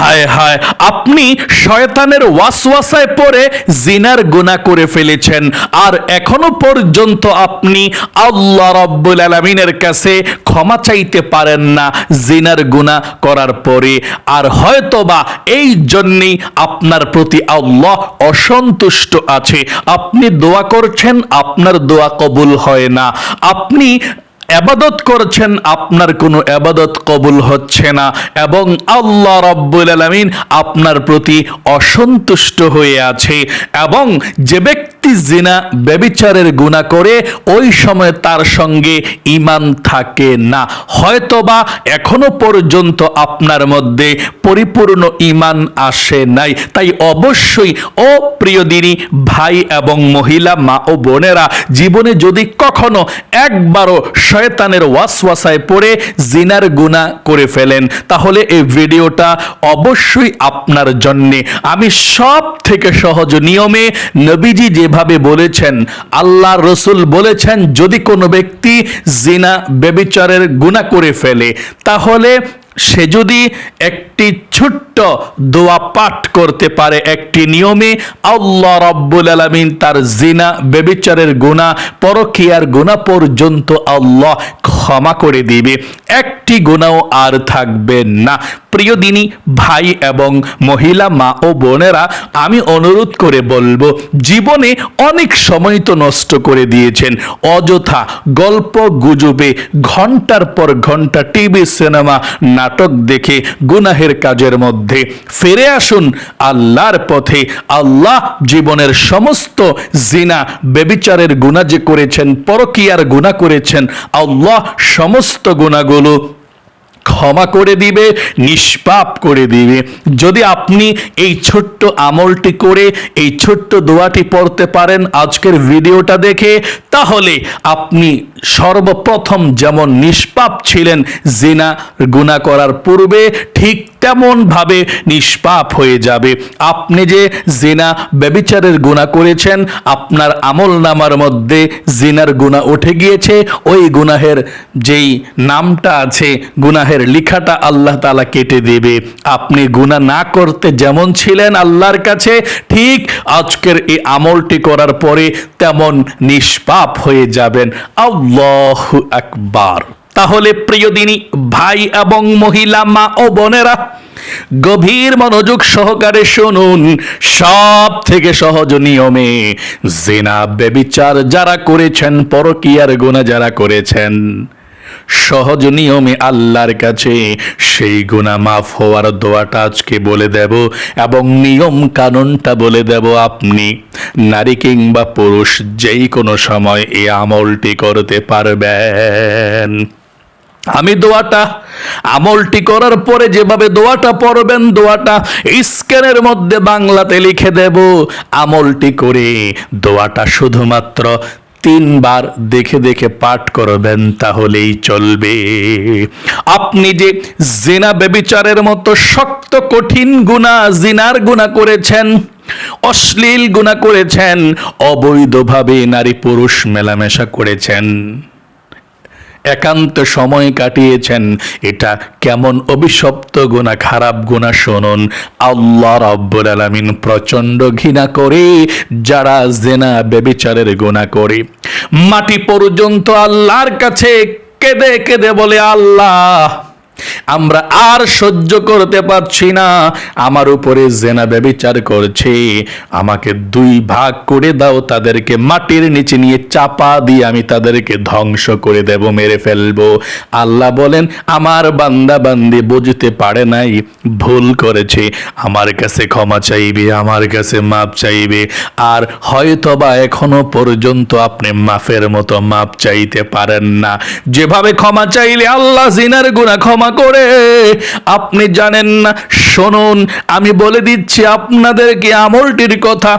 হায় হায়, আপনি শয়তানের ওয়াসওয়াসায় পড়ে জিনার গুনাহ করে ফেলেছেন। আর এখনও পর্যন্ত আপনি আল্লাহ রাব্বুল আলামিনের কাছে ক্ষমা চাইতে পারেন না জিনার গুনাহ করার পরে। আর হয়তোবা এই জন্যেই আপনার প্রতি আল্লাহ অসন্তুষ্ট আছে। আপনি দোয়া করছেন, আপনার দোয়া কবুল হয় না। আপনি আবাদত করছেন, আপনার কোনো আবাদত কবুল হচ্ছে না। এবং আল্লাহ রব্বুল আলমিন আপনার প্রতি অসন্তুষ্ট হয়ে আছে। এবং যে ব্যক্তি জিনা, ব্যবিচারের গুণা করে, ওই সময় তার সঙ্গে ইমান থাকে না। হয়তোবা এখনও পর্যন্ত আপনার মধ্যে পরিপূর্ণ ইমান আসে নাই। তাই অবশ্যই, ও প্রিয় দিনী, ভাই এবং মহিলা, মা ও বোনেরা, জীবনে যদি কখনো একবারও শয়তানের ওয়াসওয়াসায় পড়ে জিনার গুনাহ করে ফেলেন। তাহলে এই ভিডিওটা অবশ্যই আপনার জন্যে। আমি সব থেকে সহজ নিয়মে নবীজি যেভাবে বলেছেন, আল্লাহ রসুল বলেছেন, যদি কোনো ব্যক্তি জিনা বেবিচারের গুনাহ করে ফেলে, তাহলে সে যদি একটি ছোট্ট দোয়া পাঠ করতে পারে একটি নিয়মে, আল্লাহ রাব্বুল আলামিন তার জিনা বেবিচারের গুণা পরকিয়ার গুণা পর্যন্ত আল্লাহ ক্ষমা করে দিবে। একটি গুণাও আর থাকবে না। প্রিয় দিনী, ভাই এবং মহিলা, মা ও বোনেরা, আমি অনুরোধ করে বলব, জীবনে অনেক সময় তো নষ্ট করে দিয়েছেন। অযথা গল্প, গুজবে, ঘণ্টার পর ঘণ্টা, টিভি, সিনেমা, নাটক দেখে গুনাহের কাজের মধ্যে ফিরে আসুন আল্লাহর পথে। আল্লাহ জীবনের সমস্ত জিনা বেবিচারের গুণা যে করেছেন, পরকিয়ার গুণা করেছেন, আল্লাহ সমস্ত গুণাগুলো ক্ষমা করে দিবে, নিষ্পাপ করে দিবে। যদি আপনি এই ছোট্ট আমলটি করে, এই ছোট্ট দোয়াটি পড়তে পারেন আজকের ভিডিওটা দেখে, তাহলে আপনি সর্বপ্রথম যেমন নিষ্পাপ ছিলেন, জিনা গুণা করার পূর্বে, ঠিক তেমন ভাবে নিষ্পাপ হয়ে যাবে? আপনি যে জেনা ব্যবিচারের গুণা করেছেন, আপনার আমল নামার মধ্যে জিনার গুণা উঠে গিয়েছে। ওই গুনাহের যেই নামটা আছে, গুনাহের লিখাটা আল্লাহ তালা কেটে দেবে। আপনি গুণা না করতে যেমন ছিলেন আল্লাহর কাছে, ঠিক আজকের এই আমলটি করার পরে তেমন নিষ্পাপ হয়ে যাবেন। আল্লাহ আকবার। তাহলে প্রিয় দিনী ভাই এবং মহিলা মা ও বোনেরা, গভীর মনোযোগ সহকারে শুনুন। সব থেকে সহজ নিয়মে জেনা বেবিচার যারা করেছেন, পরকিয়ার গুণা যারা করেছেন, সহজ নিয়মে আল্লাহর কাছে সেই গুণা মাফ হওয়ার দোয়াটা আজকে বলে দেব এবং নিয়ম কানুনটা বলে দেব আপনি। নারী কিংবা পুরুষ যেই কোনো সময় এই আমলটি করতে পারবেন। আমি দোয়াটা আমলটি করার পরে যেভাবে দোয়াটা পড়বেন, দোয়াটা স্ক্যানের মধ্যে বাংলাতে লিখে দেব, আমলটি করে দোয়াটা শুধুমাত্র তিনবার দেখে দেখে পাঠ করবেন, তাহলেই চলবে। আপনি যে জিনা বেবিচারের মতো শক্ত, কঠিন গুণা, জিনার গুণা করেছেন, অশ্লীল গুণা করেছেন, অবৈধভাবে নারী পুরুষ মেলামেশা করেছেন। একান্ত সময় কাটিয়েছেন। এটা কেমন অভিশপ্ত গুণা, খারাপ গুণা শুনুন। আল্লাহ রাব্বুল আলামিন প্রচণ্ড ঘৃণা করে, যারা জেনা বেবিচারের গুণা করে। মাটি পর্যন্ত আল্লাহর কাছে কেঁদে কেঁদে বলে, আল্লাহ আমরা আর সহ্য করতে পারছি না। আমার উপরে জেনা ব্যবিচার করছে। আমাকে দুই ভাগ করে দাও তাদেরকে। মাটির নিচে নিয়ে চাপা দিয়ে আমি তাদেরকে ধ্বংস করে দেব, মেরে ফেলব। আল্লাহ বলেন, আমার বান্দা বান্দি বুঝতে পারে নাই, ভুল করেছে। আমার কাছে ক্ষমা চাইবে, আমার কাছে মাপ চাইবে। আর হয়তোবা এখনও পর্যন্ত আপনি মাফের মতো মাপ চাইতে পারেন না। যেভাবে ক্ষমা চাইলে আল্লাহ জিনার গুণা ক্ষমা করে। আপনি জানেন না শুনুন আমি বলে দিচ্ছি আপনাদেরকে আমলটির কথা।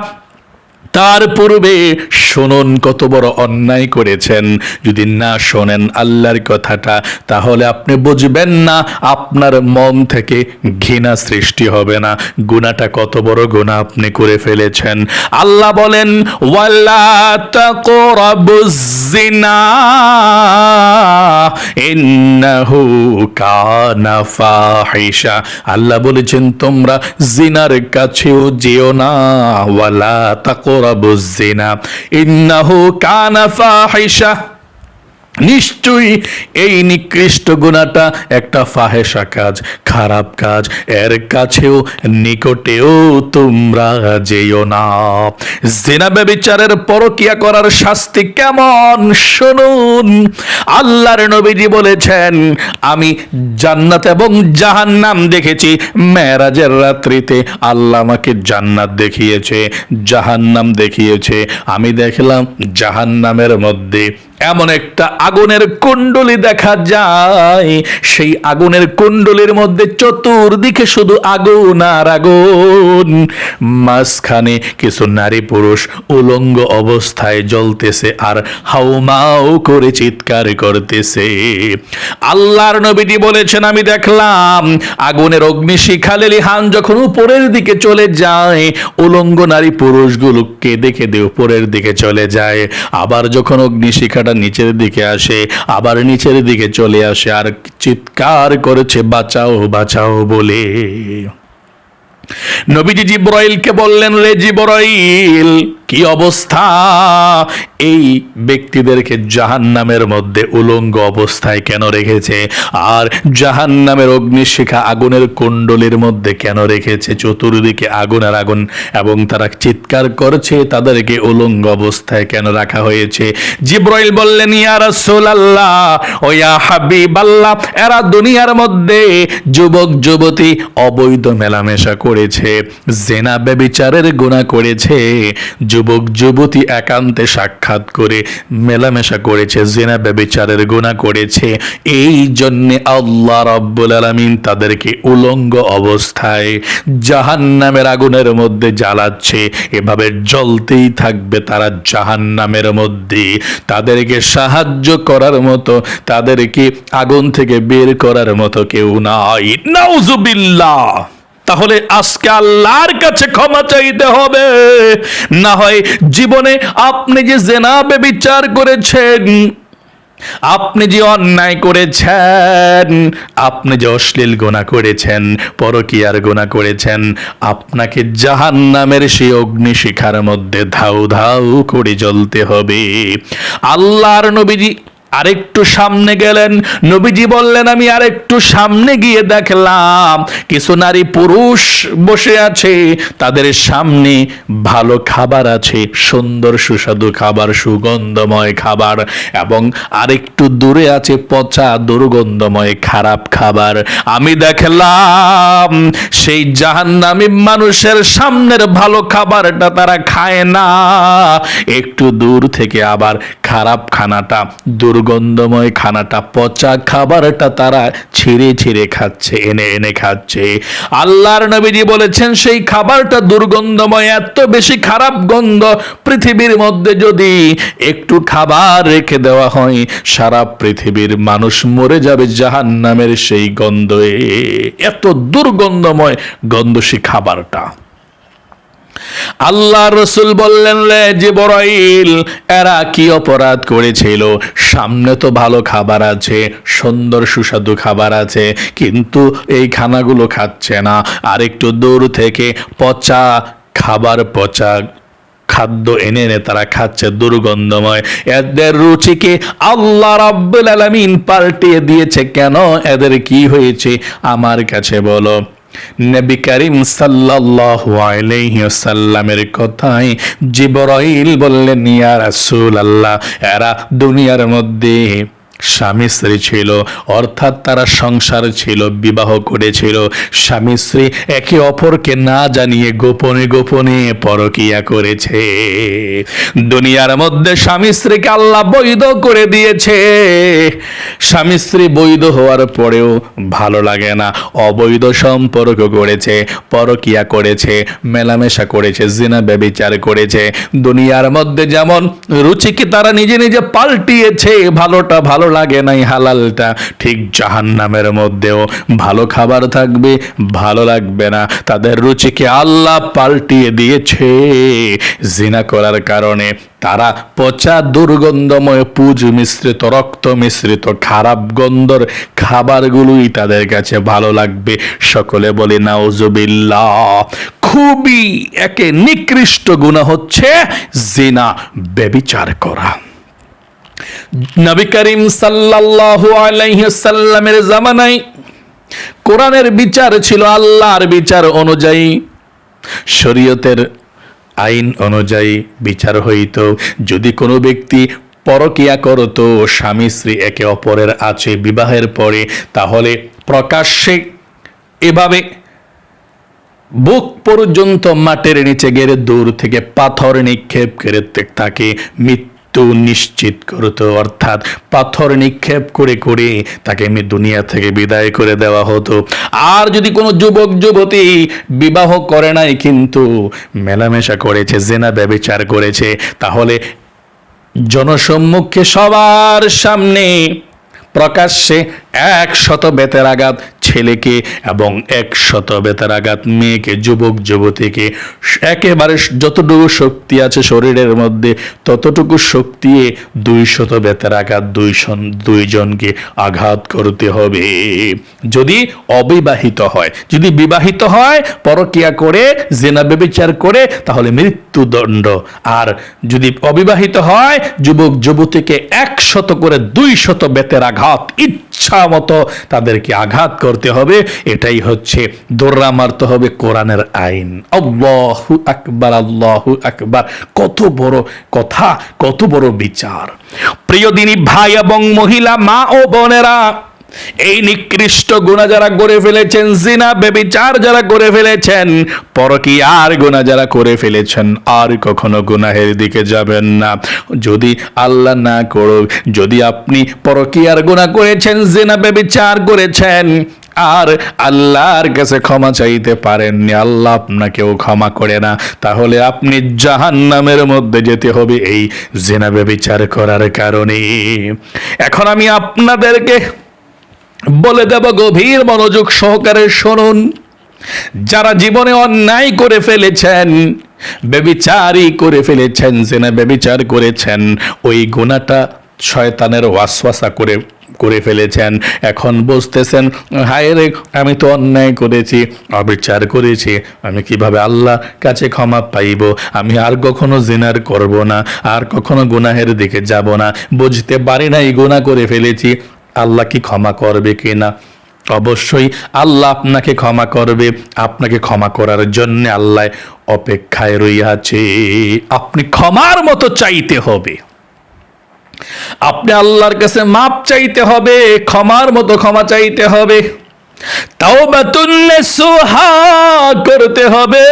তার পূর্বে শুনুন কত বড় অন্যায় করেছেন। যদি না শোনেন আল্লাহর কথাটা, তাহলে আপনি বুঝবেন না আপনার মন থেকে ঘৃণা সৃষ্টি হবে না। গুণাটা কত বড় গুণা আপনি করে ফেলেছেন। আল্লাহ বলেন জিনা আল্লাহ বলেছেন তোমরা জিনার কাছেও যেও না ওয়ালা তাকরাবুজ জিনা ইন্নাহু কানা ফাহিশা নিশ্চয়ই এই নিকৃষ্ট গুণাটা একটা ফাহেসা কাজ, খারাপ কাজ। এর কাছেও, নিকটেও তোমরা যেও না। জেনা ব্যবিচারের পরকিয়া করার শাস্তি কেমন? শুনুন, আল্লাহর নবীজি বলেছেন, আমি জান্নাত এবং জাহান্নাম দেখেছি মেরাজের রাত্রিতে আল্লাহ আমাকে জান্নাত দেখিয়েছে, জাহান্নাম দেখিয়েছে। আমি দেখলাম জাহান্নামের মধ্যে এমন একটা আগুনের কুণ্ডলি দেখা যায়। সেই আগুনের কুণ্ডলির মধ্যে চতুর্দিকে শুধু আগুন আর আগুন। মাঝখানে কিছু নারী পুরুষ উলঙ্গ অবস্থায় জ্বলতেছে আর হাউমাউ করে চিৎকার করতেছে। আল্লাহর নবীটি বলেছেন, আমি দেখলাম আগুনের অগ্নিশিখালেলি হান যখন উপরের দিকে চলে যায়, উলঙ্গ নারী পুরুষগুলো কেঁদে কেঁদে উপরের দিকে চলে যায়। আবার যখন অগ্নিশিখাটা নিচের দিকে আসে, আবার নিচের দিকে চলে আসে, আর চিৎকার করেছে, বাঁচাও বাঁচাও বলে। নবীজি জিব্রাইলকে বললেন, রে জিব্রাইল কি অবস্থা? এই ব্যক্তিদেরকে জাহান্নামের মধ্যে উলঙ্গ অবস্থায় কেন রেখেছে? আর জাহান্নামের অগ্নিশিখা আগুনের কুণ্ডলীর মধ্যে কেন রেখেছে? চতুর্দিকে আগুন আর আগুন এবং তারা চিৎকার করছে, তাদেরকে উলঙ্গ অবস্থায় কেন রাখা হয়েছে? জিব্রাইল বললেন, ইয়া রাসূলুল্লাহ, ও ইয়া হাবিবাল্লাহ, এরা দুনিয়ার মধ্যে যুবক, যুবতী অবৈধ মেলামেশা করেছে, জেনা ব্যবিচারের গুনাহ করেছে যুবক, যুবতী একান্তে সাক্ষাৎ করে মেলামেশা করেছে, জেনা ব্যবিচারের গোনা করেছে। এই জন্যে আল্লাহ রাব্বুল আলামিন তাদেরকে উলঙ্গ অবস্থায় জাহান্নামের আগুনের মধ্যে জ্বালাচ্ছে। এভাবে জ্বলতেই থাকবে তারা জাহান্নামের মধ্যে। তাদেরকে সাহায্য করার মতো, তাদেরকে আগুন থেকে বের করার মতো কেউ নাই। নাউজুবিল্লাহ! তাহলে আজকে আল্লাহর কাছে ক্ষমা চাইতে হবে। না হয় জীবনে আপনি যে জেনা বেবিচার করেছেন, আপনি যে অন্যায় করেছেন, আপনি যে অশ্লীল গোনা করেছেন, পরকিয়ার গোনা করেছেন, আপনাকে জাহান নামের সেই অগ্নিশিখার মধ্যে ধাউ ধাউ করে জ্বলতে হবে। আল্লাহর নবীজি আরেকটু সামনে গেলেন। নবীজি বললেন, আমি আরেকটু সামনে গিয়ে দেখলাম, কিছু নারী পুরুষ বসে আছে। তাদের সামনে ভালো খাবার আছে, সুন্দর সুস্বাদু খাবার, সুগন্ধময় খাবার এবং আরেকটু দূরে আছে পচা, দুর্গন্ধময়, খারাপ খাবার। আমি দেখলাম, সেই জাহান্নামী মানুষের সামনের ভালো খাবারটা তারা খায় না। একটু দূর থেকে আবার খারাপ খানাটা দুর্গন্ধময় খানাটা পচা খাবারটা তারা ছিঁড়ে ছিঁড়ে খাচ্ছে, এনে এনে খাচ্ছে। আল্লাহর নবীজি বলেছেন, সেই খাবারটা দুর্গন্ধময়, এত বেশি খারাপ গন্ধ পৃথিবীর মধ্যে যদি একটু খাবার রেখে দেওয়া হয়, সারা পৃথিবীর মানুষ মরে যাবে জাহান নামের সেই গন্ধে। এত দুর্গন্ধময় গন্ধ সেই খাবারটা। আল্লাহ রসুল বললেন রে বড়াইল এরা কি অপরাধ করেছিল? সামনে তো ভালো খাবার আছে, সুন্দর সুস্বাদু খাবার আছে, কিন্তু এই খানাগুলো খাচ্ছে না। আর একটু দূর থেকে পচা খাবার, পচা খাদ্য এনে এনে তারা খাচ্ছে দুর্গন্ধময়। এদের রুচিকে আল্লাহ রাব্বুল আলামিন পাল্টিয়ে দিয়েছে। কেন? এদের কি হয়েছে? আমার কাছে বলো। নবী করিম ওয়াসাল্লামের কথাই জিবরাইল বললেন ইয়া রাসূলুল্লাহ এরা দুনিয়ার মধ্যে স্বামী স্ত্রী ছিল, অর্থাৎ তারা সংসার ছিল, বিবাহ করেছিল। স্বামী স্ত্রী একে অপরকে না জানিয়ে গোপনে গোপনে পরকিয়া করেছে। দুনিয়ার মধ্যে স্বামী স্ত্রীকে আল্লাহ বৈধ করে দিয়েছে। স্বামী স্ত্রী বৈধ হওয়ার পরেও ভালো লাগে না, অবৈধ সম্পর্ক করেছে, পরকিয়া করেছে, মেলামেশা করেছে, জিনা ব্যবিচার করেছে। দুনিয়ার মধ্যে যেমন রুচিকে তারা নিজে নিজে পাল্টিয়েছে, ভালোটা ভালো লাগে নাই হালালটা, ঠিক জাহান নামের মধ্যেও ভালো খাবার থাকবে, ভালো লাগবে না। তাদের রুচিকে আল্লাহ পাল্টিয়ে দিয়েছে। জিনা করার কারণে তারা পচা দুর্গন্ধময় পুজ মিশ্রিত, রক্ত মিশ্রিত, খারাপ গন্ধর খাবারগুলোই তাদের কাছে ভালো লাগবে। সকলে বলে, নাউজুবিল্লাহ, খুবই একে নিকৃষ্ট গুণা হচ্ছে জিনা বেবিচার করা। নবী করিম সাল্লাল্লাহু আলাইহি সাল্লামের জামানায় কোরআনের বিচার ছিল আল্লাহর বিচার অনুযায়ী। শরীয়তের আইন অনুযায়ী বিচার হইত। যদি কোনো ব্যক্তি পরকিয়া করত, স্বামী, স্ত্রী একে অপরের আছে বিবাহের পরে, তাহলে প্রকাশ্যে এভাবে বুক পর্যন্ত মাটির নিচে গেড়ে দূর থেকে পাথর নিক্ষেপ করে তাকে মৃত্যু নিশ্চিত করত, অর্থাৎ পাথর নিক্ষেপ করে করে তাকে দুনিয়া থেকে বিদায় করে দেওয়া হতো। আর যদি কোনো যুবক, যুবতী বিবাহ করে নাই, কিন্তু মেলামেশা করেছে, জেনা ব্যবচার করেছে, তাহলে জনসম্মুখে সবার সামনে প্রকাশ্যে এক শত বেতের আঘাত ছেলেকে এবং এক শত বেতের আঘাত মেয়েকে, যুবক, যুবতীকে। একেবারে যতটুকু শক্তি আছে শরীরের মধ্যে, ততটুকু শক্তি দুই শত বেতের আঘাত দুইজন দুইজনকে আঘাত করতে হবে। যদি অবিবাহিত হয়, যদি বিবাহিত হয়, পরকিয়া করে, জেনা বেবিচার করে, তাহলে মৃত্যুদণ্ড। আর যদি অবিবাহিত হয়, যুবক, যুবতীকে একশত করে দুই শত বেতের আঘাত, ইচ্ছা মতো তাদেরকে আঘাত করতে হবে। এটাই হচ্ছে দোররা মারতে হবে কোরআনের আইন। আল্লাহু আকবার আল্লাহু আকবার। কত বড় কথা, কত বড় বিচার। প্রিয় দিনী ভাই এবং মহিলা, মা ও বোনেরা এই নিকৃষ্ট গুণা যারা করে ফেলেছেন, জিনা বেবিচার যারা করে ফেলেছেন, পরকিয়ার গুণা যারা করে ফেলেছেন, আর কখনো গুনাহের দিকে যাবেন না। যদি আল্লাহ না করুক, যদি আপনি পরকিয়ার গুণা করেছেন, জিনা বেবিচার করেছেন, আর আল্লাহর কাছে ক্ষমা চাইতে পারেননি, আল্লাহ আপনাকেও ক্ষমা করে না। তাহলে আপনি জাহান্নামের মধ্যে যেতে হবে এই জেনা বেবিচার করার কারণে। এখন আমি আপনাদেরকে বলে দেব গভীর মনোযোগ সহকারে শুনুন। যারা জীবনে অন্যায় করে ফেলেছেন বেবিচারই করে ফেলেছেন সেনা বেবিচার করেছেন, ওই গুণাটা শয়তানের ওয়াসওয়াসা করে করে ফেলেছেন। এখন বুঝতেছেন, হায় রে, আমি তো অন্যায় করেছি, অবিচার করেছি, আমি কীভাবে আল্লাহ কাছে ক্ষমা পাইব? আমি আর কখনো জিনার করব না, আর কখনো গুনাহের দিকে যাব না। বুঝতে পারি না এই গুণা করে ফেলেছি আল্লাহ কি ক্ষমা করবে কি না? অবশ্যই আল্লাহ আপনাকে ক্ষমা করবে। আপনাকে ক্ষমা করার জন্য আল্লাহ অপেক্ষায় রইয়াছে আপনি ক্ষমার মতো চাইতে হবে। আপনি আল্লাহর কাছে মাপ চাইতে হবে, ক্ষমার মতো ক্ষমা চাইতে হবে। করতে হবে।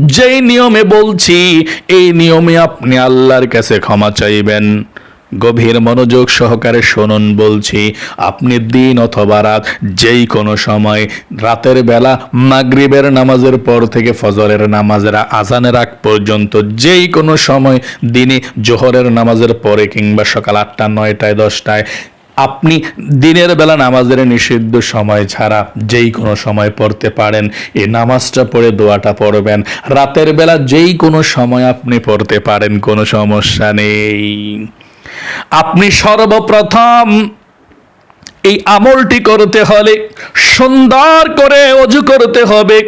যেই নিয়মে বলছি, এই নিয়মে আপনি আল্লাহর কাছে ক্ষমা চাইবেন। গভীর মনোযোগ সহকারে শুনুন বলছি, আপনি দিন অথবা রাত যেই কোনো সময়, রাতের বেলা মাগরিবের নামাজের পর থেকে ফজরের নামাজের আজানের আগ পর্যন্ত যেই কোনো সময়, দিনে জোহরের নামাজের পরে কিংবা সকাল আটটা, নয়টায়, দশটায়, আপনি দিনের বেলা নামাজের নিষিদ্ধ সময় ছাড়া যেই কোনো সময় পড়তে পারেন। এই নামাজটা পড়ে, দোয়াটা পড়বেন। রাতের বেলা যেই কোনো সময় আপনি পড়তে পারেন, কোনো সমস্যা নেই। আপনি সর্বপ্রথম এই আমলটি করতে হলে সুন্দর করে অজু করতে হবে।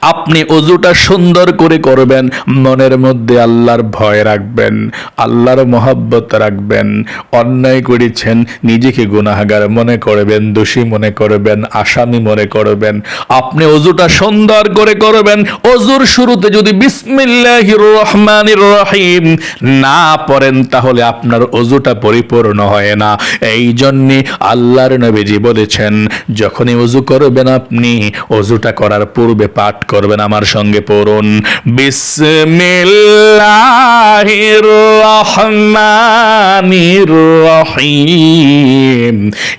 আপনি অজুটা সুন্দর করে করবেন, মনের মধ্যে আল্লাহর ভয় রাখবেন, আল্লাহর মহাব্বত রাখবেন, অন্যায় করেছেন, নিজেকে গুনাহগার মনে করবেন, দোষী মনে করবেন, আসামি মনে করবেন। আপনি অজুটা সুন্দর করে করবেন, অজুর শুরুতে যদি বিসমিল্লাহির রহমানির রহিম না পড়েন, তাহলে আপনার অজুটা পরিপূর্ণ হয় না। এই জন্যে আল্লাহর নবীজি বলেছেন, যখনই অজু করবেন আপনি, অজুটা করার পূর্বে পাঠ করবেন আমার সঙ্গে পড়ুন। বিসমিল্লাহির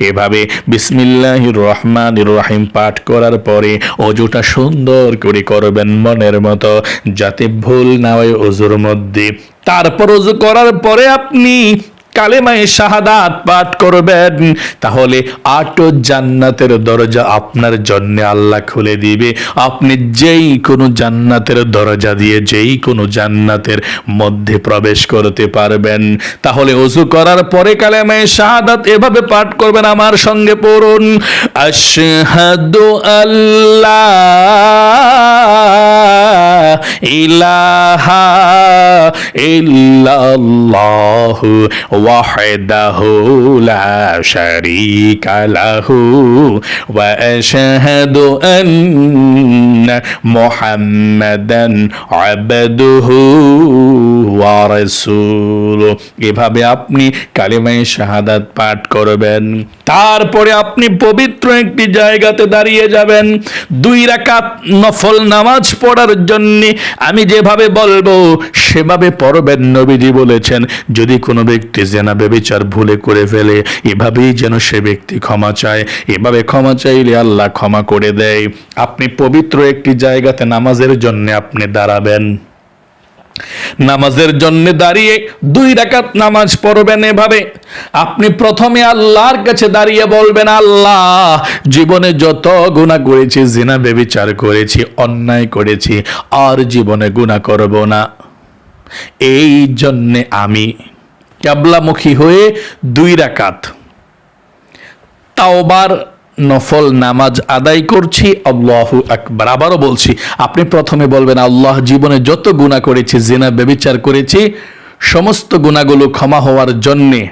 এভাবে বিসমিল্লাহির রহমানির রহিম পাঠ করার পরে অজুটা সুন্দর করে করবেন মনের মতো, যাতে ভুল না হয় অজুর মধ্যে। তারপর অজু করার পরে আপনি কালেমায় শাহাদাত পাঠ করবেন, তাহলে আট জান্নাতের দরজা আপনার জন্য আল্লাহ খুলে দিবে। আপনি যেই কোনো জান্নাতের দরজা দিয়ে যেই কোনো জান্নাতের মধ্যে প্রবেশ করতে পারবেন। তাহলে অজু করার পরে কালেমায় শাহাদাত এভাবে পাঠ করবেন, আমার সঙ্গে পড়ুন। আশহাদু আল্লাহ এভাবে আপনি কালিমাই শাহাদাত পাঠ করবেন। তারপরে আপনি পবিত্র একটি জায়গাতে দাঁড়িয়ে যাবেন। দুই রাকাত নফল নামাজ পড়ে পড়ার জন্য আমি যেভাবে বলব, সেভাবে পড়বেন নবীজি বলেছেন, যদি কোনো ব্যক্তি জেনা বেবিচার ভুলে করে ফেলে, এভাবেই যেন সে ব্যক্তি ক্ষমা চায়। এভাবে ক্ষমা চাইলে আল্লাহ ক্ষমা করে দেয়। আপনি পবিত্র একটি জায়গাতে নামাজের জন্য আপনি দাঁড়াবেন। নামাজের জন্য দাঁড়িয়ে দুই রাকাত নামাজ পড়বেন এভাবে। আপনি প্রথমে আল্লাহর কাছে দাঁড়িয়ে বলবেন, আল্লাহ, জীবনে যত গুণা করেছি, জিনা বেবিচার করেছি, অন্যায় করেছি, আর জীবনে গুণা করব না। এই জন্যে আমি ক্যাবলামুখী হয়ে দুই রাকাত তাওবার নফল নামাজ আদায় করছি, আল্লাহু আকবার। আবারও বলছি, আপনি প্রথমে বলবেন, আল্লাহ জীবনে যত গুণা করেছি, জেনা বেবিচার করেছি, সমস্ত গুণাগুলো ক্ষমা হওয়ার জন্যে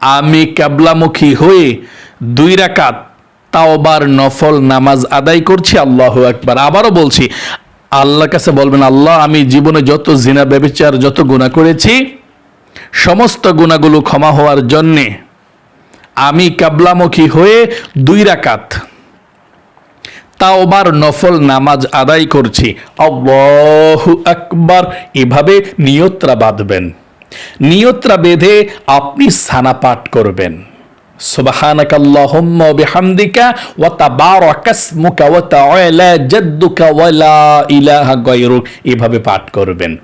আমি ক্যাবলামুখী হয়ে দুই রাকাত তাওবার নফল নামাজ আদায় করছি, আল্লাহ একবার আবারও বলছি, আল্লাহর কাছে বলবেন, আল্লাহ, আমি জীবনে যত জিনা বেবিচার যত গুণা করেছি, সমস্ত গুণাগুলো ক্ষমা হওয়ার জন্যে আমি কাবলামুখী হয়ে দুই রাকাত তাওবার নফল নামাজ আদায় করছি। আল্লাহু আকবার। এভাবে নিয়ত্রা বাঁধবেন। নিয়ত্রা বেঁধে আপনি সানা পাঠ করবেন। ওয়া তাবারাকা ইসমুকা ওয়া তাআলা জাদ্দুকা ওয়া লা ইলাহা গায়রুক। এভাবে পাঠ করবেন।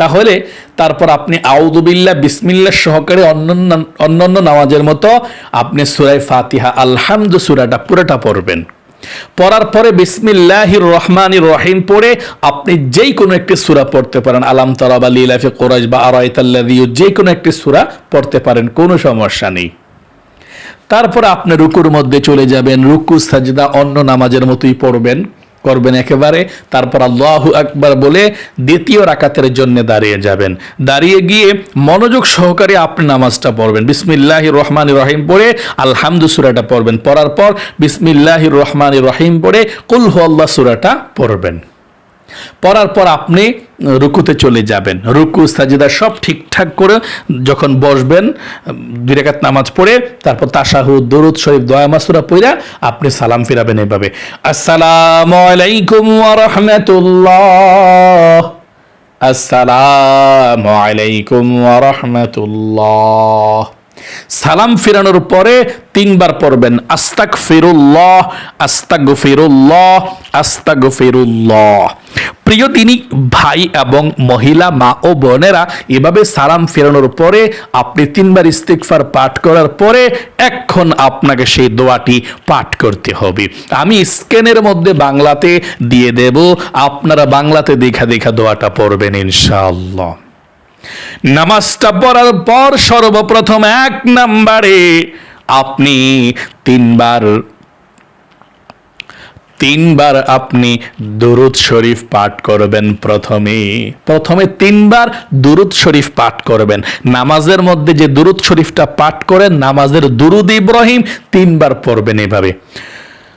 তাহলে তারপর আপনি আউদুবিল্লাহ বিসমিল্লাহ সহকারে অন্যান্য অন্যান্য নামাজের মতো আপনি সুরাই ফাতিহা, আলহামদু সুরাটা পুরোটা পড়বেন। পড়ার পরে বিসমিল্লাহির রহমান রহিম পড়ে আপনি যেই কোনো একটি সুরা পড়তে পারেন। আলাম তরাবা লিলাফি কোরাইশ বা আরাইতাল্লাদিউ যে কোনো একটি সুরা পড়তে পারেন, কোনো সমস্যা নেই। তারপর আপনি রুকুর মধ্যে চলে যাবেন, রুকু, সাজদা অন্য নামাজের মতোই পড়বেন। করবেন একেবারে, তারপর আল্লাহু একবার বলে দ্বিতীয় রাকাতের জন্য দাঁড়িয়ে যাবেন। দাঁড়িয়ে গিয়ে মনোযোগ সহকারে আপনি নামাজটা পড়বেন। বিসমিল্লাহ রহমান রহিম পড়ে আলহামদু সুরাটা পড়বেন। পড়ার পর বিসমিল্লাহ রহমান রহিম পড়ে কুলহু আল্লাহ সুরাটা পড়বেন। পড়ার পর আপনি রুকুতে চলে যাবেন। রুকু, সাজিদা সব ঠিকঠাক করে যখন বসবেন, দুই নামাজ পড়ে, তারপর তাশাহুদ, দরুদ শরীফ, দয়া, মাসুরা পড়া আপনি সালাম ফিরাবেন এভাবে। আসসালামু আলাইকুম ওয়া রাহমাতুল্লাহ। আসসালামু আলাইকুম রাহমাতুল্লাহ। সালাম ফিরানোর পরে তিনবার পড়বেন আস্তাক ফিরুল্লাহ আস্তাক ফিরুল্লাহ আস্তাক ফিরুল্লাহ প্রিয় তিনি ভাই এবং মহিলা, মা ও বোনেরা, এভাবে সালাম ফেরানোর পরে, আপনি তিনবার ইস্তিকফার পাঠ করার পরে, এখন আপনাকে সেই দোয়াটি পাঠ করতে হবে। আমি স্ক্যানের মধ্যে বাংলাতে দিয়ে দেব, আপনারা বাংলাতে দেখা দেখা দোয়াটা পড়বেন ইনশাআল্লাহ। নামাজটা পড়ার পর সর্বপ্রথম এক নাম্বারে আপনি তিনবার তিনবার আপনি দুরুদ শরীফ পাঠ করবেন প্রথমে। প্রথমে তিনবার দুরুদ শরীফ পাঠ করবেন। নামাজের মধ্যে যে দুরুদ শরীফটা পাঠ করেন, নামাজের দুরুদ ইব্রাহিম তিনবার পড়বেন এভাবে।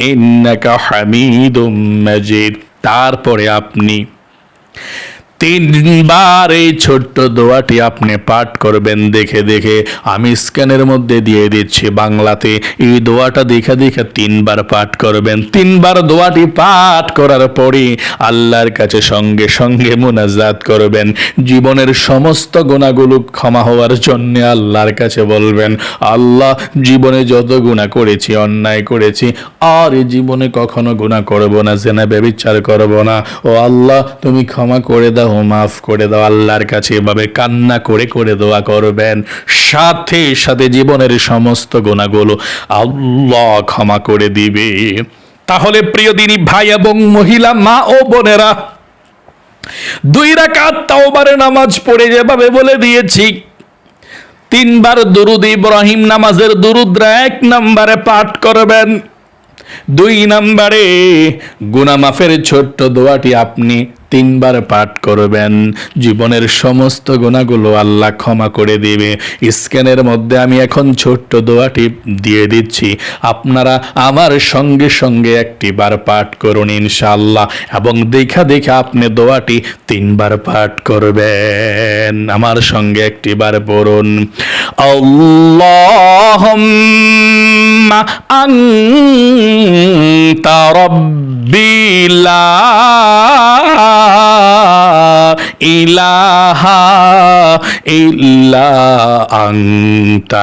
ইন্নাকা হামিদুম মাজিদ। তারপরে আপনি তিনবার এই ছোট্ট দোয়াটি আপনি পাঠ করবেন। দেখে দেখে আমি স্ক্যানের মধ্যে দিয়ে দিচ্ছি বাংলাতে। এই দোয়াটা দেখে দেখে তিনবার পাঠ করবেন। তিনবার দোয়াটি পাঠ করার পরে আল্লাহর কাছে সঙ্গে সঙ্গে মোনাজাত করবেন। জীবনের সমস্ত গুণাগুলো ক্ষমা হওয়ার জন্য আল্লাহর কাছে বলবেন, আল্লাহ, জীবনে যত গুণা করেছি, অন্যায় করেছি, আর এই জীবনে কখনো গুণা করব না, জেনা ব্যবিচার করব না। ও আল্লাহ, তুমি ক্ষমা করে দাও মাফ করে দাও, আল্লাহর কাছে এভাবে কান্না করে করে দোয়া করবেন। সাথে সাথে জীবনের সমস্ত গোনাগুলো আল্লাহ ক্ষমা করে দিবে। তাহলে প্রিয় দিনী ভাই এবং মহিলা, মা ও বোনেরা, দুই রাকাত তাওবারে নামাজ পড়ে যেভাবে বলে দিয়েছি, তিনবার দুরুদ ইব্রাহিম নামাজের দুরুদরা এক নম্বরে পাঠ করবেন। দুই নম্বরে গুনামাফের ছোট্ট দোয়াটি আপনি তিনবার পাঠ করবেন। জীবনের সমস্ত গুণাগুলো আল্লাহ ক্ষমা করে দিবে। স্ক্যানের মধ্যে আমি এখন ছোট্ট দোয়াটি দিয়ে দিচ্ছি। আপনারা আমার সঙ্গে সঙ্গে একটি বার পাঠ করুন ইনশাআল্লাহ এবং দেখা দেখা আপনি দোয়াটি তিনবার পাঠ করবেন। আমার সঙ্গে একটি বার পড়ুন। আল্লাহুম্মা আনতা রব্বি লা ইলাহা ইল্লা আনতা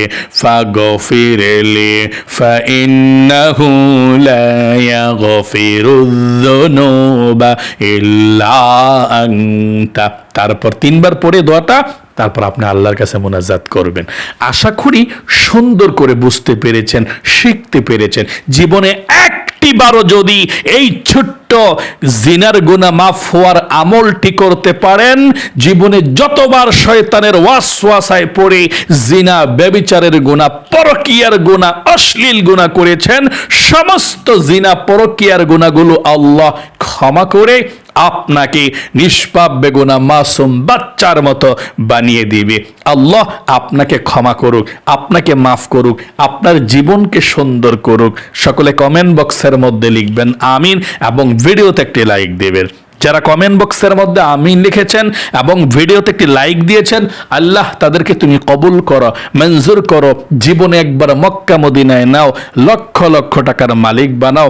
فاغفر لي فإنه لا يغفر الذنوب إلا أنت তারপর তিনবার পরে দোয়াটা তারপর আপনি আল্লাহর কাছে মোনাজাত করবেন আশা করি সুন্দর করে বুঝতে পেরেছেন শিখতে পেরেছেন জীবনে একটি বারও যদি এই ছোট্ট জিনার গুণা মাফ হওয়ার আমলটি করতে পারেন, জীবনে যতবার শয়তানের ওয়াসওয়াসায় পড়ে জিনা, ব্যবিচারের গুণা পরকিয়ার গুণা অশ্লীল গুণা করেছেন, সমস্ত জিনা, পরকিয়ার গুণাগুলো আল্লাহ ক্ষমা করে আপনাকে নিষ্পাপ বেগুনা মাসুম বাচ্চার মতো বানিয়ে দিবে। আল্লাহ আপনাকে ক্ষমা করুক, আপনাকে মাফ করুক, আপনার জীবনকে সুন্দর করুক। সকলে কমেন্ট বক্সের মধ্যে লিখবেন আমিন এবং ভিডিওতে একটি লাইক দেবেন। যারা কমেন্ট বক্সের মধ্যে আমিন লিখেছেন এবং ভিডিওতে একটি লাইক দিয়েছেন, আল্লাহ তাদেরকে তুমি কবুল করো, মঞ্জুর করো। জীবনে একবার মক্কা মদিনায় নাও, লক্ষ লক্ষ টাকার মালিক বানাও।